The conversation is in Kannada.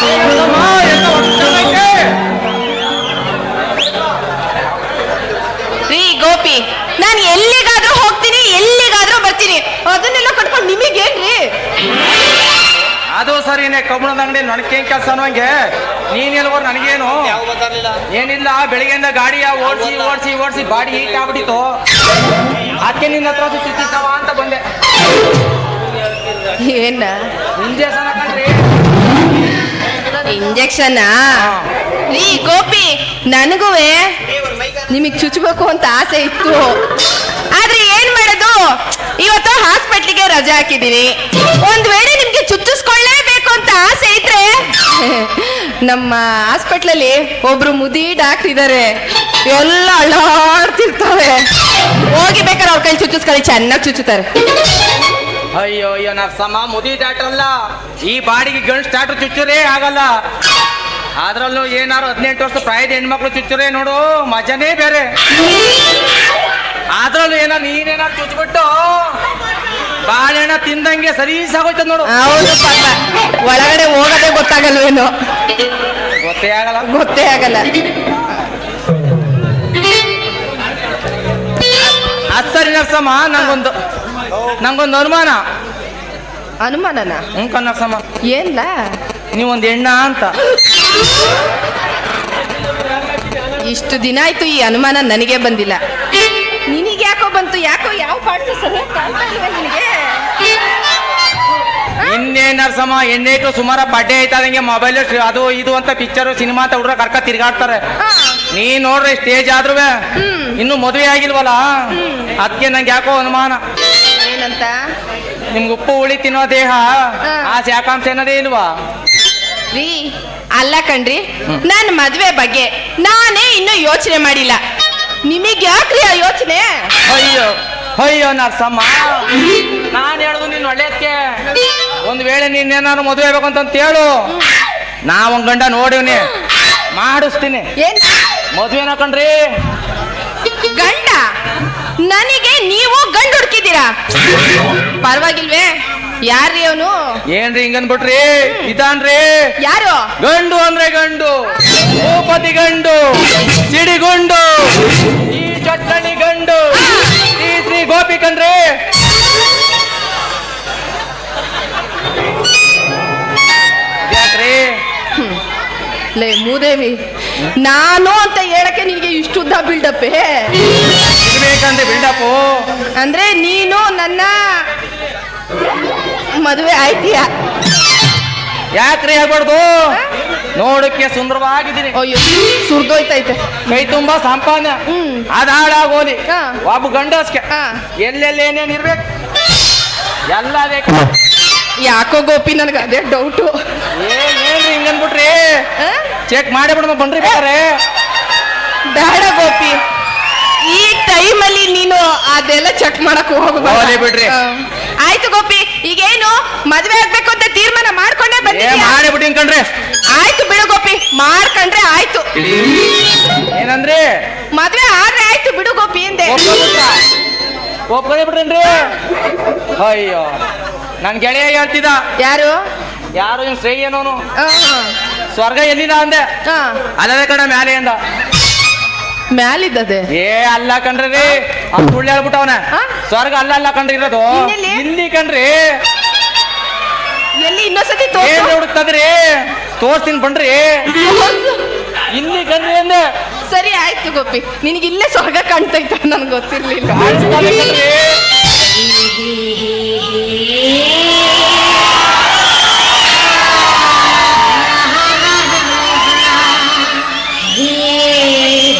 Pelo amor ನಾನು ಎಲ್ಲಿಗಾದ್ರೂ ಹೋಗ್ತೀನಿ ಎಲ್ಲಿಗಾದ್ರೂ ಬರ್ತೀನಿ. ಅದನ್ನೆಲ್ಲ ಕಟ್ಕೊಂಡು ನಿಮಗೇನ್ರಿ ಅದು ಸರಿನೇ ಕಬ್ಬಣದ ಅಂಗಡಿ ನನಗೇನ್ ಕೆಲಸ ಅನ್ನೋಂಗೆ. ನೀನ್ ಎಲ್ವರ್ ನನಗೇನು? ಏನಿಲ್ಲ ಬೆಳಿಗ್ಗೆಯಿಂದ ಗಾಡಿಯ ಓಡಿಸಿ ಓಡಿಸಿ ಓಡಿಸಿ ಬಾಡಿ ಹೀಟ್ ಆಗ್ಬಿಟ್ಟಿತ್ತು. ಅದಕ್ಕೆ ನಿನ್ನ ಹತ್ರ ಅಂತ ಬಂದೆ. ಏನ? ಇಂಜೆಕ್ಷನ್ ಹಾಕಂಡ್ರಿ. ಇಂಜೆಕ್ಷನ್ ರೀ ಗೋಪಿ. ನನಗೂವೆ ನಿಮಗ್ ಚುಚ್ಚಬೇಕು ಅಂತ ಆಸೆ ಇತ್ತು. ಆದ್ರೆ ಏನ್ ಮಾಡೋದು? ಇವತ್ತು ಹಾಸ್ಪಿಟ್ಲಿಗೆ ರಜೆ ಹಾಕಿದೀನಿ. ಒಂದ್ ವೇಳೆ ನಿಮ್ಗೆ ಚುಚ್ಚಿಸ್ಕೊಳ್ಳೇಬೇಕು ಅಂತ ಆಸೆ ಇದ್ರೆ ನಮ್ಮ ಹಾಸ್ಪಿಟ್ಲಲ್ಲಿ ಒಬ್ರು ಮುದಿ ಡಾಕ್ಟರ್ ಇದಾರೆ. ಎಲ್ಲ ಅಳ್ಳಾಡ್ತಿರ್ತವೆ. ಹೋಗಿ ಬೇಕಾದ್ರೆ ಅವ್ರ ಕೈ ಚುಚ್ಚಿಸ್ಕೊಳ್ಳಿ ಚೆನ್ನಾಗಿ ಚುಚ್ಚುತ್ತಾರೆ ಅಯ್ಯೋ ಅಯ್ಯೋ ನರ್ಸಮ್ಮ ಮುದಿ ಡಾಕ್ಟರ್ ಅಲ್ಲ ಈ ಬಾಡಿಗೆ ಗಂಡು ಡಾಕ್ಟರ್ ಚುಚ್ಚುರೇ ಆಗಲ್ಲ. ಅದ್ರಲ್ಲೂ ಏನಾರು ಹದಿನೆಂಟು ವರ್ಷ ಪ್ರಾಯದ ಹೆಣ್ಮಕ್ಳು ಚುಚ್ಚರೇ ನೋಡು ಮಜಾನೇ ಬೇರೆ. ಅದ್ರಲ್ಲೂ ಏನೋ ನೀನೇನಾರು ಚುಚ್ಬಿಟ್ಟು ಬಾಳೆಹಣ್ಣ ತಿಂದಂಗೆ ಸರಿ ಸಾಗೋಯ್ತದ ನೋಡು. ಹೌದು ಪಾಪ. ಒಳಗಡೆ ಹೋಗೋದೇ ಗೊತ್ತಾಗಲ್ವೇನೋ? ಗೊತ್ತೇ ಆಗಲ್ಲ. ಗೊತ್ತೇ ಆಗಲ್ಲ. ಅದ್ ಸರಿ ನರ್ಸಮ್ಮ ನಂಗೊಂದು ನಂಗೊಂದು ಅನುಮಾನ. ಅನುಮಾನನ? ಹ್ಞೂ ಕನ್ನರ್ಸಮ್ಮ ಏನ್ಲ? ನೀವೊಂದು ಹೆಣ್ಣ ಅಂತ. ಇಷ್ಟು ದಿನ ಆಯ್ತು ಈ ಅನುಮಾನ ನನಗೆ ಬಂದಿಲ್ಲ. ನಿನಗೆ ಯಾಕೋ ಬಂತು ಯಾಕೋ ಯಾವ ಪಾಠ ಸರಿಯಾಗಿ ಕಾಣ್ತಾ ಇಲ್ವೇ ನಿನಗೆ? ಸುಮಾರ ಬಡ್ಡೆ ಅದಂಗೆ ಮೊಬೈಲ್ ಅದು ಇದು ಅಂತ ಪಿಕ್ಚರ್ ಸಿನಿಮಾ ಅಂತ ಹುಡ್ರ ಕರ್ಕ ತಿರ್ಗಾಡ್ತಾರೆ. ನೀ ನೋಡ್ರಿ ಸ್ಟೇಜ್ ಆದ್ರೂ. ಇನ್ನು ಮದುವೆ ಆಗಿಲ್ವಲ್ಲ? ಅದಕ್ಕೆ ನಂಗೆ ಯಾಕೋ ಅನುಮಾನ. ಏನಂತ? ನಿಮ್ಗೆ ಉಪ್ಪು ಹುಳಿ ತಿನ್ನೋ ದೇಹ ಆಸೆ ಆ ಶಾಕಾಂಶ ಅನ್ನೋದೇ ಇಲ್ವಾ? ಅಲ್ಲ ಕಣ್ರಿ ನನ್ನ ಮದ್ವೆ ಬಗ್ಗೆ ನಾನೇ ಇನ್ನೂ ಯೋಚನೆ ಮಾಡಿಲ್ಲ. ನಿಮಗೆ ಯಾಕ್ರಿ ಆ ಯೋಚನೆ? ಅಯ್ಯೋ ಅಯ್ಯೋ ನರ್ಸಮ್ಮ. ನಾನು ಹೇಳುದು ನೀನ್ ಒಳ್ಳೆಯದಕ್ಕೆ ಒಂದ್ ವೇಳೆ ನೀನೇನಾದ್ರು ಮದುವೆ ಆಗ್ಬೇಕು ಅಂತ ಹೇಳು. ನಾ ಒಂದ್ ಗಂಡ ನೋಡಿವ್ನಿ. ಮಾಡಿಸ್ತೀನಿ. ಏನ್? ಮದುವೆನ ಕಣ್ರಿ. ಗಂಡ? ನನಗೆ ನೀವು ಗಂಡು ಹುಡುಕಿದ್ದೀರಾ? ಪರವಾಗಿಲ್ವೇ? ಯಾರ್ರಿ ಅವನು? ಏನ್ರಿ ಹಿಂಗನ್ಬಿಟ್ರಿ ಇದಾನ್ರಿ? ಯಾರು? ಗಂಡು ಅಂದ್ರೆ ಗಂಡು ಭೂಪತಿ ಗಂಡು ಸಿಡಿಗುಂಡು ಈ ಚಟ್ಟಣಿ ಗಂಡು ಈ ಶ್ರೀ ಗೋಪಿ ಕಣ್ರಿ ಯಾಕ್ರಿ? ಲೇ ಮೂದೇವಿ ನಾನು ಅಂತ ಹೇಳಕ್ಕೆ ನಿನಗೆ ಇಷ್ಟುದ್ದ ಉದ್ದ ಬಿಲ್ಡಪ್ಪೆ ಇರ್ಬೇಕಂದ್ರೆ ಬಿಲ್ಡಪ್ಪು ಅಂದ್ರೆ ನೀನು ನನ್ನ ಮದುವೆ ಆಯ್ತೀಯ? ಯಾಕ್ರಿ ಹೇಳ್ಬಾರ್ದು? ನೋಡಕ್ಕೆ ಸುಂದರವಾಗಿದ್ದೀನಿ ಅಯ್ಯೋ ಸುರ್ದೋಯ್ತೈತೆ. ಕೈ ತುಂಬಾ ಸಂಪಾದನೆ ಹ್ಮ್. ಅದ್ ಹಾಳಾಗೋಲಿ. ಹಾ. ಒಬ್ಬ ಗಂಡಸ್ಕೆ. ಎಲ್ಲೆಲ್ಲಿ ಏನೇನ್ ಇರ್ಬೇಕು? ಎಲ್ಲ ಬೇಕು. ಯಾಕೋ ಗೋಪಿ ನನಗೆ ಅದೇ ಡೌಟು ಏನೇನ್ರಿ ಹಿಂಗನ್ಬಿಟ್ರಿ ಚೆಕ್ ಮಾಡಿ ಬಿಡಮ್ಮ ಬನ್ರಿ ಬೇಕಾರೆ. ಬೇಡ ಗೋಪಿ. ಈ ಟೈಮಲ್ಲಿ ನೀನು ಅದೆಲ್ಲ ಚೆಕ್ ಮಾಡಕ್ ಹೋಗ್ಲಿ ಬಿಡ್ರಿ. ಆಯ್ತು ಗೋಪಿ. ಈಗೇನು? ಮದ್ವೆ ಆಗ್ಬೇಕು ಅಂತ ತೀರ್ಮಾನ ಮಾಡ್ಕೊಂಡೇ ಏ ಬಂದಿದ್ಯಾ? ಕಣ್ರಿ ಆಯ್ತು ಬಿಡು ಗೋಪಿ ಮಾಡ್ಕೊಂಡ್ರೆ ಆಯ್ತು. ಏನಂದ್ರಿ? ಮದ್ವೆ ಆದ್ರೆ ಆಯ್ತು ಬಿಡು ಗೋಪಿ ಬಿಡ್ರೇನ್ರಿ ಅಯ್ಯೋ ನನ್ ಗೆಳೆಯ ಹೇಳ್ತಿದ್ದ. ಯಾರು? ಯಾರು ಇನ್ ಶ್ರೇಯನೋನು ಆ, ಸ್ವರ್ಗ ಎಲ್ಲಿದ ಅಂದೆ? ಆ, ಅಲ್ಲದೆ ಕಣ ಮ್ಯಾಲೆ ಅಂದ. ಮ್ಯಾಲಿದ್ದದೆ. ಏ ಅಲ್ಲ ಕಣ್ರಿ ಅವ್ನು ಸುಳ್ಳು ಹೇಳ್ಬಿಟ್ಟವನ ಆ? ಸ್ವರ್ಗ ಅಲ್ಲ ಅಲ್ಲ ಕಣ್ರಿ ಇರೋದು. ಇನ್ನೆಲ್ಲಿ? ಇಲ್ಲಿ ಕಣ್ರಿ. ಎಲ್ಲಿ ಇನ್ನೊಂದ್ಸತಿ ಏನ್ ತೋರ್ಸು. ಹುಡುಕ್ತದ್ರಿ? ತೋರ್ಸ್ತೀನಿ ಬನ್ರಿ. ಇಲ್ಲಿ ಕಣ್ರಿ ಅಂದೆ. ಸರಿ ಆಯ್ತು ಗೋಪಿ. ನಿನಗೆ ಇಲ್ಲೇ ಸ್ವರ್ಗ ಕಾಣ್ತೈತ ನನ್ಗೆ ಗೊತ್ತಿರ್ಲಿಲ್ಲ. ಕಣ್ರಿ.